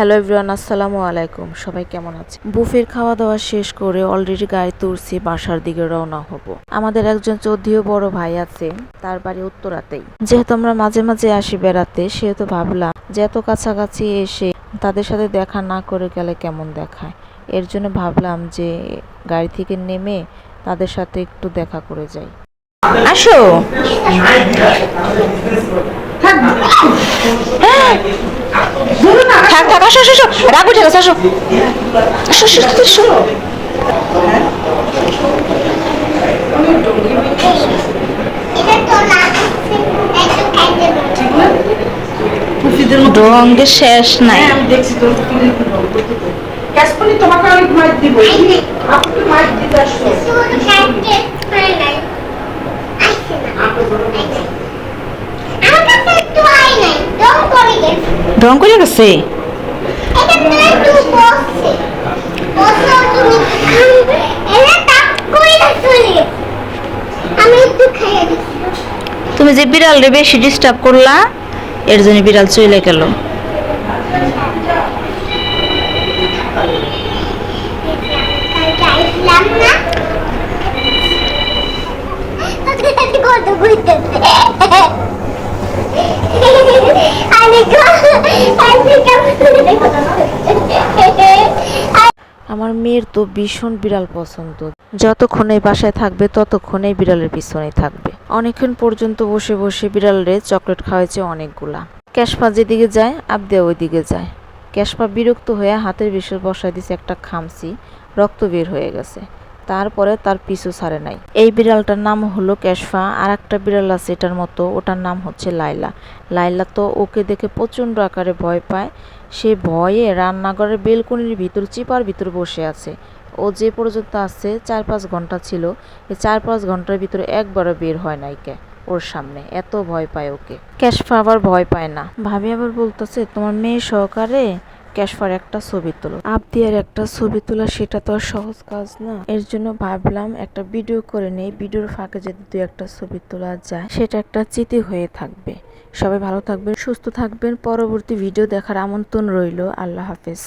Hello everyone আসসালামু আলাইকুম। সবাই কেমন আছে বুফের খাওয়া দাওয়া শেষ করে অলরেডি গাড়ি তুলছি বাসার দিকে রওনা হব। আমাদের একজন চৌধুরী বড় ভাই আছে, তার বাড়ি উত্তরাতেই। যেহেতু আমরা মাঝে মাঝে আসি বেড়াতে, সেহেতু ভাবলাম যে এত কাছাকাছি এসে তাদের সাথে দেখা না করে গেলে কেমন দেখায়? এর জন্য ভাবলাম যে গাড়ি থেকে নেমে তাদের সাথে একটু দেখা করে যাই। আসো! থাক থাক আসো আসো রাগ উঠে গেছে আসো। আসো আসো আসো শেষ নাই। হ্যাঁ, আমি দেখছি তো। তোমাকে আমি মাইক দিব। আপনি মাইক দিতে আসো। রং করে গেছে আমি একটু খাইয়ে দিচ্ছি তুমি যে বিড়াল রে বেশি ডিস্টার্ব করলা, এর জন্য বিড়াল চলে গেল। আমার মেয়ের তো ভীষণ বিড়াল পছন্দ। যতক্ষণ বাসায় থাকবে, ততক্ষণ বিড়ালের পিছনেই থাকবে। অনেকক্ষণ পর্যন্ত বসে বসে বিড়ালরে চকলেট খাওয়াইছে অনেকগুলা। ক্যাশপা যেদিকে যায় আবদিয়া ওইদিকে যায়। ক্যাশপা বিরক্ত হয়ে হাতের বিশেষ বসায় দিছে একটা খামসি রক্ত বের হয়ে গেছে। তারপরে তার পিছু ছাড়ে নাই। এই বিড়ালটার নাম হলো ক্যাশফা আর একটা বিড়াল আছে এটার মতো, ওটার নাম হচ্ছে লাইলা। লাইলা তো ওকে দেখে প্রচণ্ড আকারে ভয় পায়। সে ভয়ে রান্নাঘরের বেলকনির ভিতর, চিপার ভিতর বসে আছে। ও যে পর্যন্ত আছে চার পাঁচ ঘণ্টা ছিল, এই চার পাঁচ ঘণ্টার ভিতরে একবারও বের হয় নাই কে ওর সামনে। এত ভয় পায় ওকে। ক্যাশফা আবার ভয় পায় না। ভাবি আবার বলতেছে, তোমার মেয়ে সহকারে ক্যাশফার একটা ছবি তোলো। আবদিয়ার একটা ছবি তোলা সেটা তো আর সহজ কাজ না। এর জন্য ভাবলাম একটা ভিডিও করে নেই, ভিডিওর ফাঁকে যদি দু একটা ছবি তোলা যায়, সেটা একটা চিতি হয়ে থাকবে। সবাই ভালো থাকবেন, সুস্থ থাকবেন। পরবর্তী ভিডিও দেখার আমন্ত্রণ রইল। আল্লাহ হাফেজ।